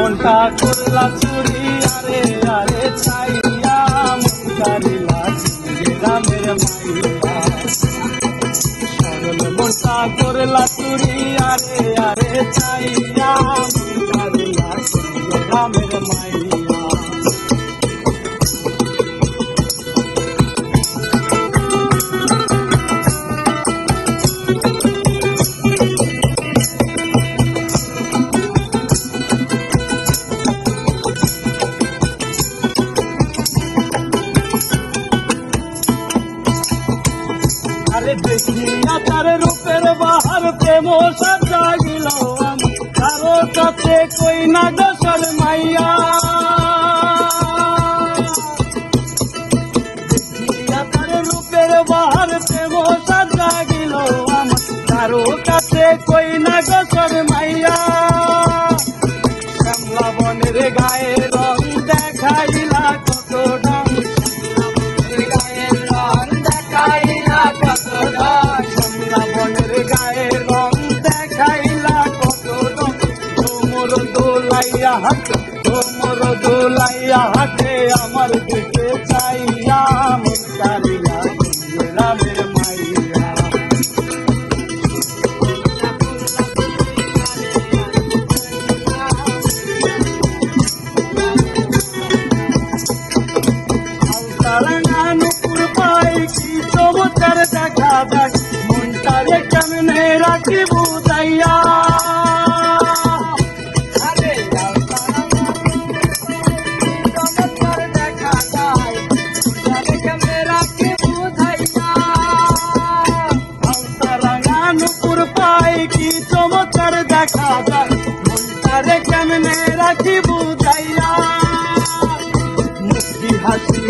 মনটা করলা চুরি, আরে আরে চাইয়া মন কারিলা গ্রামের মাইয়া। সরল মনটা করলা চুরি, আরে আরে চাইয়া মন কারিলা গ্রামের দেখিয়া তার রূপের বাহার প্রেম সাজাগিল কারও কাছে কই না গোসল মাইয়া। তার রূপের বাহার প্রেম সাজাগিল কারও কাছে কই না দশর দোলাইয়া হাত তোমর দোলাইয়া হাতে আমার দিকে চাইয়া মন কারিয়া রামের মাইয়া। নুপুর পাই কি চমৎকার যায় মনটারে কেমনে রাখি বুঝাইয়া হাসি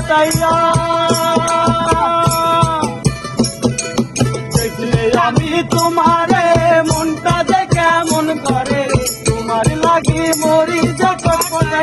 যে চটপটাইয়া দেখলে আমি তোমারে মনটা যে কেমন করে তোমার লাগি মরি যে করে